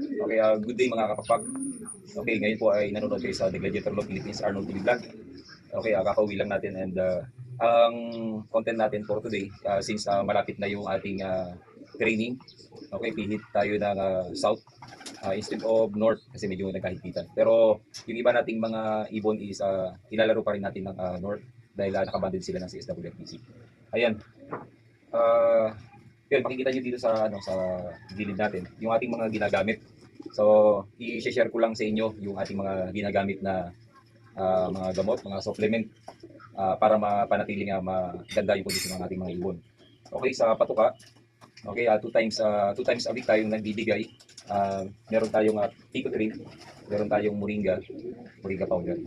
Okay, ah, good day mga kapapag. Okay, ngayon po ay nanonood kayo sa The Gladiator Law Philippines Arnold TV Vlog. Okay, uh, kakauwi lang natin and ah, ang content natin for today, ah, since ah, malapit na yung ating ah, training, okay, pihit tayo ng ah, south ah, instead of north kasi medyo nagkahipitan. Pero yung iba nating mga ibon is ah, ilalaro pa rin natin ng ah, north dahil uh, nakabanded sila ng CSWFPC. Ayan. Ah, yun, makikita nyo dito sa ano sa gilid natin yung ating mga ginagamit. So, i-share ko lang sa inyo yung ating mga ginagamit na ah, mga gamot, mga supplement ah, para mapanatili nga maganda yung kondisyon ng ating mga ibon. Okay, sa patuka, okay, ah, two times ah, two times a week tayong nagbibigay. Ah, meron tayong uh, Picotril, meron tayong Moringa, Moringa powder.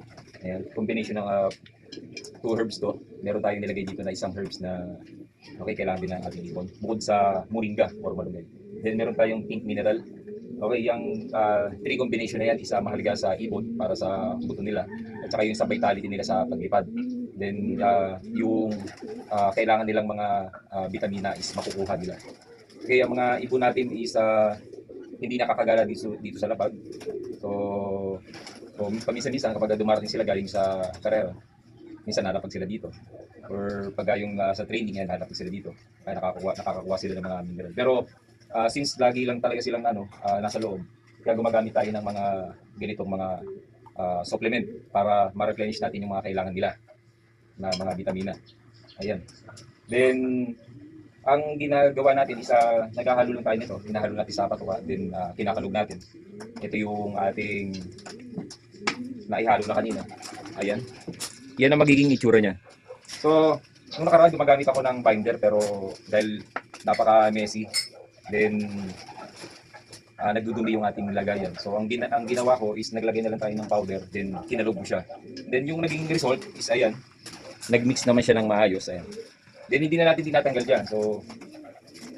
Ayan, combination ng ah, two herbs to. Meron tayong nilagay dito na isang herbs na okay, kailangan din ng ating ibon. Bukod sa Moringa or Malunggay. Then meron tayong pink mineral. Okay, yung ah, three combination na yan, isa mahalaga sa ibon para sa buto nila at saka yung sa vitality nila sa paglipad. Then ah, yung ah, kailangan nilang mga ah, vitamina is makukuha nila. Okay, ang mga ibon natin is ah, hindi nakakagala dito, dito sa lapag. So, so paminsan-minsan kapag dumarating sila galing sa karera, minsan nalapag sila dito. Or pag yung ah, sa training yan, nalapag sila dito. Kaya nakakakuha, nakakakuha sila ng mga mineral. Pero ah, since lagi lang talaga silang ano, ah, nasa loob, kaya gumagamit tayo ng mga ganitong mga ah, supplement para ma-replenish natin yung mga kailangan nila na mga vitamina. Ayan. Then, ang ginagawa natin is uh, naghahalo lang tayo nito. Hinahalo natin sa patuka, then ah, kinakalog natin. Ito yung ating naihalo na kanina. Ayan. Yan ang magiging itsura niya. So, nung nakaraan gumagamit ako ng binder pero dahil napaka-messy, then ah, nagdudumi yung ating lagayan. So, ang, gina- ang ginawa ko is naglagay na lang tayo ng powder, then kinalog ko siya. Then yung naging result is ayan, nagmix naman siya ng maayos. Ayan. Then hindi na natin tinatanggal dyan. So,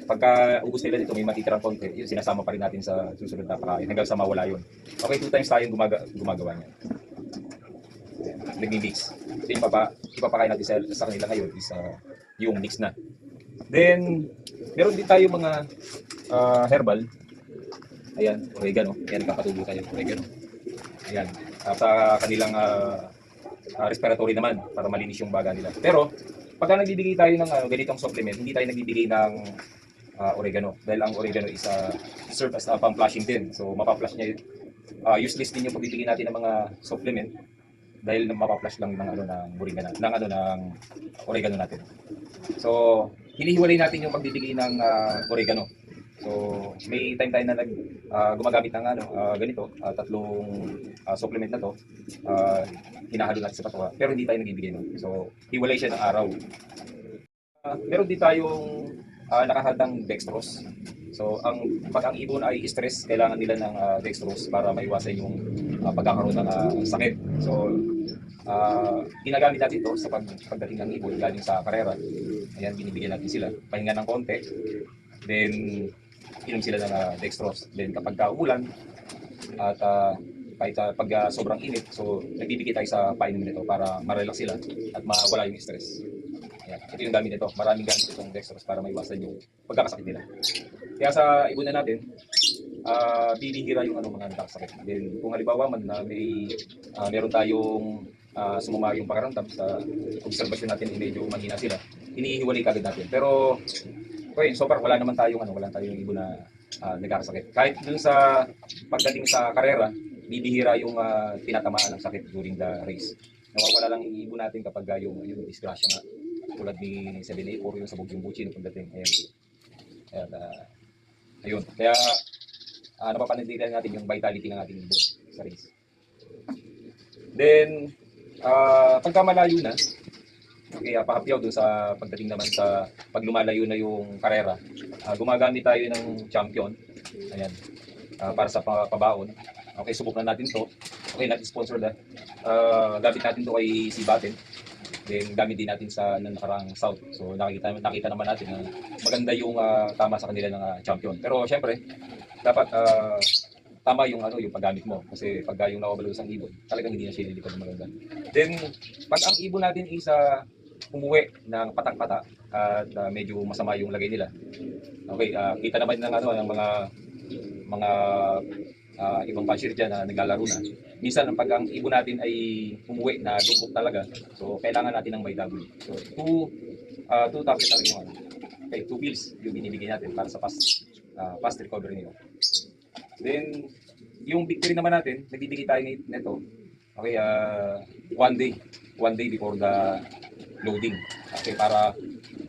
pagka ubos nila dito, may matitirang konti, yun sinasama pa rin natin sa susunod na pakain hanggang sa mawala yun. Okay, two times tayong gumaga gumagawa niya. Nagmi-mix. Yung papa, ipapakain natin sa, sa kanila ngayon is ah, yung mix na. Then, meron din tayo mga ah, herbal. Ayan, oregano. Ayan, kapatubo tayo oregano. Ayan, ah, sa kanilang ah, ah, respiratory naman para malinis yung baga nila. Pero pagka nagbibigay tayo ng ano, ganitong supplement, hindi tayo nagbibigay ng ah, oregano dahil ang oregano is uh, serve as a pang-flushing din. So mapa-flush niya uh, useless din yung pagbibigay natin ng mga supplement dahil mapa-flush lang ng ano ng moringa na, ng ano ng oregano natin. So hinihiwalay natin yung pagbibigay ng ah, oregano. So may time tayo na nag ah, gumagamit ng ano ah, ganito, ah, tatlong ah, supplement na to. ah, hinahalo natin sa patuwa, pero hindi tayo nagbibigay nun. So, hiwalay siya ng araw. Ah, meron din tayong uh, nakahandang dextrose. So, ang pag ang ibon ay stress, kailangan nila ng ah, dextrose para maiwasan yung ah, pagkakaroon ng ah, sakit. So, ah, ginagamit natin ito sa pag, pagdating ng ibon galing sa karera. Ayan, binibigyan natin sila. Pahinga ng konti. Then, inom sila ng ah, dextrose. Then, kapag ka umulan, at ah, kahit ah, pag ah, sobrang init, so nagbibigay tayo sa painom nito para ma-relax sila at mawala yung stress. Ayan. Ito yung gamit nito. Maraming gamit itong dextrose para maiwasan yung pagkakasakit nila. Kaya sa ibon na natin, ah bibihira yung ano, mga nakakasakit. Then kung halimbawa man na may ah, meron tayong ah, sumama yung pakaramdam sa observation natin eh, medyo mahina sila, inihiwalay kagad natin. Pero okay, so far wala naman tayong ano, wala tayong ibon na ah, nagkakasakit. Kahit dun sa pagdating sa karera, bibihira yung ah, tinatamaan ng sakit during the race. Nawawala lang yung ibon natin kapag ah, yung, yung disgrasya nga. Tulad ni 7A or yung sabog yung buchi nung pagdating. Ayan. Ayan, ah, ayun. Kaya uh, napapanatilihan natin yung vitality ng ating ibon sa race. Then, ah pagka malayo na, okay, uh, pahapyaw doon sa pagdating naman sa pag lumalayo na yung karera, ah, gumagamit tayo ng champion. Ayan. ah, para sa pa- pabaon. Okay, subukan natin to. Okay, not sponsor na. Uh, gamit natin to kay si Baten. Then gamit din natin sa nakarang South. So nakikita nakita naman natin na maganda yung ah, tama sa kanila ng ah, champion. Pero syempre, dapat ah, tama yung ano yung paggamit mo kasi pag yung sa ibon, talagang hindi na siya lilipad ng maganda. Then pag ang ibon natin is ah, umuwi ng patak-pata at ah, medyo masama yung lagay nila. Okay, ah, kita naman ng ano ng mga mga ah, ibang pansyir dyan na naglalaro na. Minsan, pag ang ibon natin ay umuwi na lubog talaga, so kailangan natin ng may W. So, two, uh, two target ano. Okay, two bills yung binibigay natin para sa fast, ah, fast recovery nila. Then, yung victory naman natin, nagbibigay tayo ni- nito, okay, ah, one day, one day before the loading. Okay, para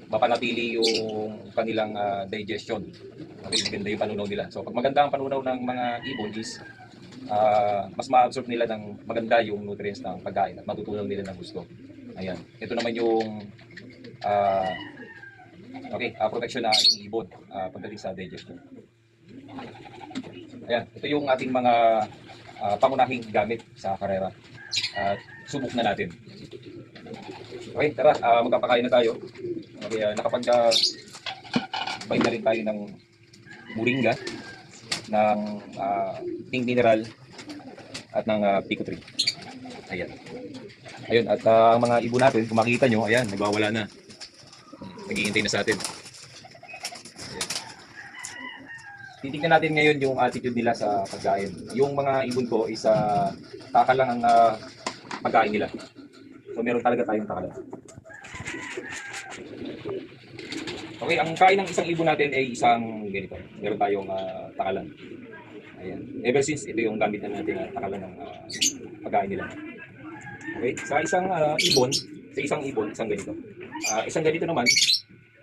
mapanatili yung kanilang ah, digestion. Okay, maganda yung panunaw nila. So, pag maganda ang panunaw ng mga ibon is ah, mas ma-absorb nila ng maganda yung nutrients ng pagkain at matutunaw nila ng gusto. Ayan. Ito naman yung ah, okay, ah, protection na ibon ah, pagdating sa digestion. Ayan, ito yung ating mga ah, pangunahing gamit sa karera. At subok na natin. Okay, tara, ah, magpapakain na tayo. Okay, uh, nakapag uh, buy na rin tayo ng moringa, ng uh, pink mineral, at ng uh, pico tree. Ayan. Ayun, at ah, ang mga ibon natin, kung makikita nyo, ayan, nagwawala na. Naghihintay na sa atin. Ayan. Titingnan natin ngayon yung attitude nila sa pagkain. Yung mga ibon ko is uh, taka lang ang ah, pagkain nila. So meron talaga tayong taka. Okay, ang kain ng isang ibon natin ay isang ganito. Meron tayong uh, takalan. Ayan. Ever since, ito yung gamit na natin na takalan ng uh, pagkain nila. Okay, sa isang ah, ibon, sa isang ibon, isang ganito. Ah, isang ganito naman,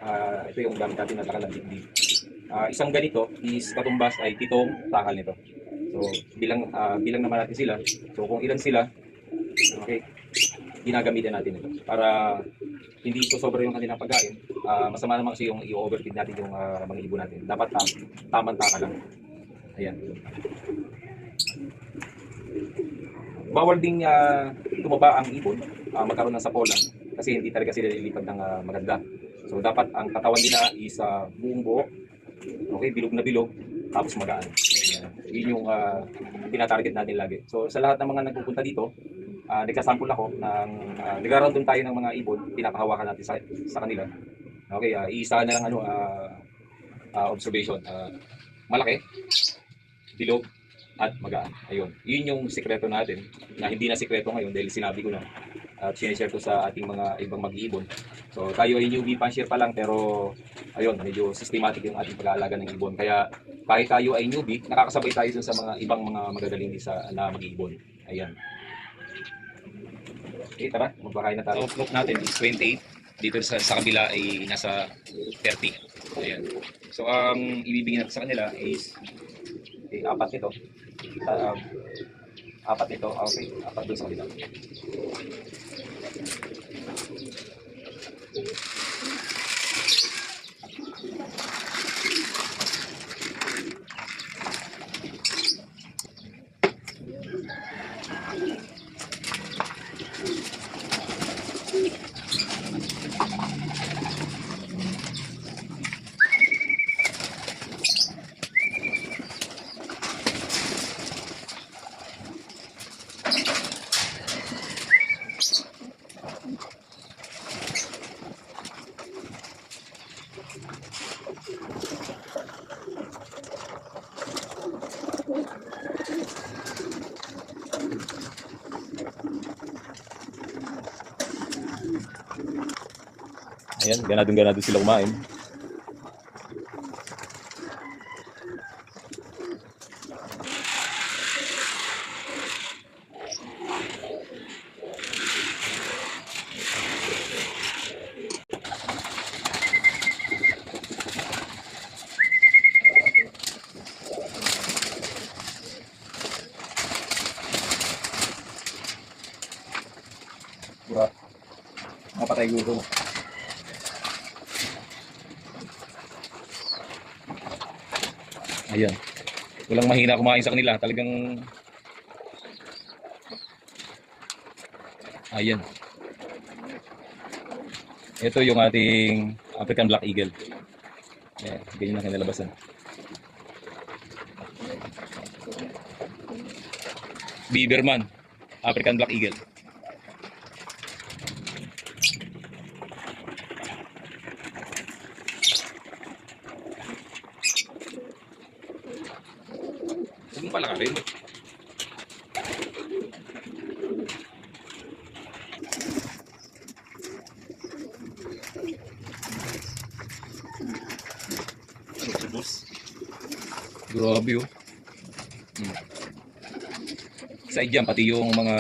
ah, ito yung gamit natin na takalan. Hindi. Ah, isang ganito is katumbas ay pitong takal nito. So, bilang ah, bilang naman natin sila. So, kung ilan sila, okay, ginagamitan natin ito para hindi ito sobra yung kanilang pagkain. Ah, masama naman kasi yung i-overfeed natin yung ah, mga ibon natin. Dapat tam tamang taka lang. Ayan. Bawal ding ah, tumaba ang ibon, ah, magkaroon ng sapola kasi hindi talaga sila lilipad ng ah, maganda. So dapat ang katawan nila is ah, buong buo, okay, bilog na bilog, tapos magaan. Yun yung uh, tinatarget natin lagi. So sa lahat ng mga nagpupunta dito, uh, nagsasample ako ng uh, nag-round tayo ng mga ibon, pinapahawakan natin sa, sa kanila. Okay, uh, iisa na lang ano ah, ah, observation. Ah, malaki, bilog, at magaan. Ayun. Yun yung sikreto natin na hindi na sikreto ngayon dahil sinabi ko na at sinishare ko sa ating mga ibang mag-iibon. So tayo ay newbie pan-share pa lang pero ayun, medyo systematic yung ating pag-aalaga ng ibon. Kaya kahit tayo ay newbie, nakakasabay tayo dun sa mga ibang mga magagaling din sa na mag-iibon. Ayan. Okay, tara, magpakain na tayo. Outlook natin is 28. Dito sa, sa kabila ay nasa 30. Ayan. So ang ibibigay natin sa kanila is okay, apat nito. Ah, um, apat nito. Okay, apat doon sa kabila. Ayan, ganadong ganado sila kumain. Diba? Mapatay gutom. Ayan. Walang mahina kumain sa kanila. Talagang... Ayan. Ito yung ating African Black Eagle. Ayan, ganyan ang kinalabasan. Beaverman, African Black Eagle. Mong palakarin. Subos. Grabe oh. Hmm. Side dyan, pati yung mga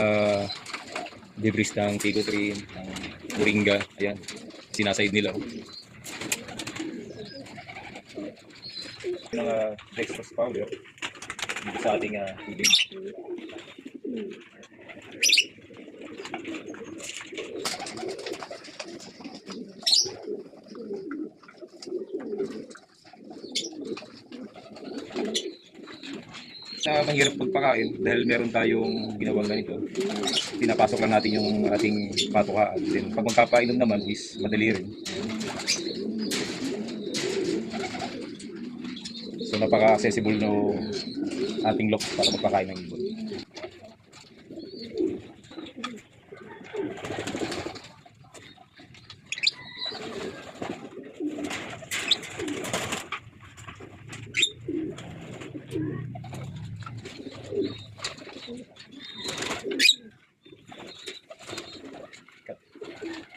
debris ng Tigo Train, ng Moringa, ayan, sinaside nila. oh. Mga dextrose powder dito sa ating uh, tubig. Sa mahirap pagpakain dahil meron tayong ginawang ganito. Pinapasok lang natin yung ating patukaan. Then pag magpapainom naman is madali rin. So napaka-accessible no ating lock para magpakain ng ibon.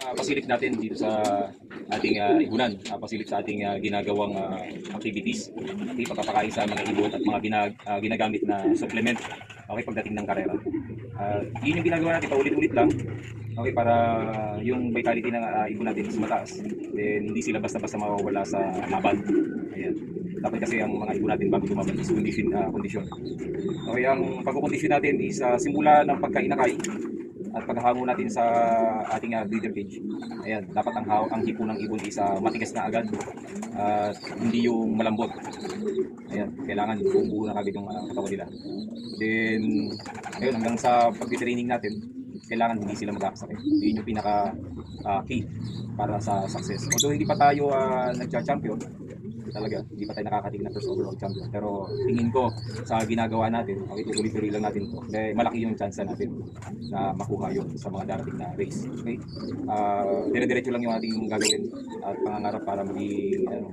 uh, pasilip natin dito sa ating uh, ibunan, uh, pasilip sa ating uh, ginagawang uh, activities, okay, pagpapakain sa mga ibon at mga ginag, uh, ginagamit na supplement okay, pagdating ng karera. Uh, yun yung ginagawa natin paulit-ulit lang okay, para yung vitality ng uh, ibon natin is mataas. Then hindi sila basta-basta mawawala sa laban. Ayan. Dapat kasi ang mga ibon natin bago lumaban is condition, uh, condition. Okay, ang pagkukondisyon natin is uh, simula ng pagkainakay at paghahango natin sa ating uh, breeder cage. Ayan, dapat ang ang hipo ng ibon is uh, matigas na agad at hindi yung malambot. Ayan, kailangan buong buo na kagad yung uh, katawan nila. Then, ayun, hanggang sa pag-training natin, kailangan hindi sila magkakasakit. Yun yung pinaka uh, key para sa success. Although hindi pa tayo uh, nagcha-champion, talaga, hindi pa tayo nakakating ng first overall champion. Pero tingin ko sa ginagawa natin, okay, tuloy-tuloy lang natin to. Dahil malaki yung chance natin na makuha yun sa mga darating na race. Okay? Uh, dire-diretso lang yung ating gagawin at pangangarap para maging ano,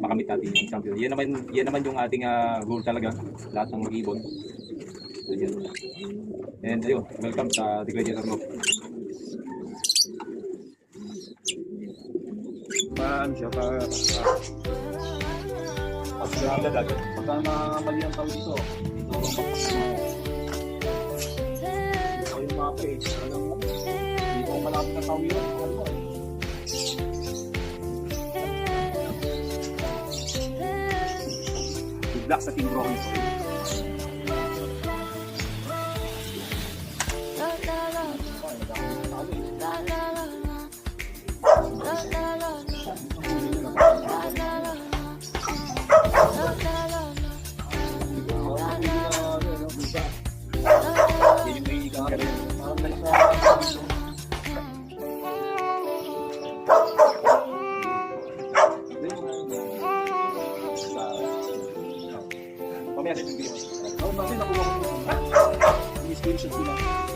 makamit natin yung champion. Yan naman, yan naman yung ating uh, goal talaga, lahat ng mag-ibon. Ayan. And ayun, welcome sa The Gladiator Loop. Paano siya? Pa, sa dagat, pagka na mali ang dito ang bakpak mo. Dito yung page, talagang dito ang malapit na tao yun. Ano mo eh. Good sa team drawing. Mamaya sa video. Oh, kasi nakuha ko yung screenshot sila. in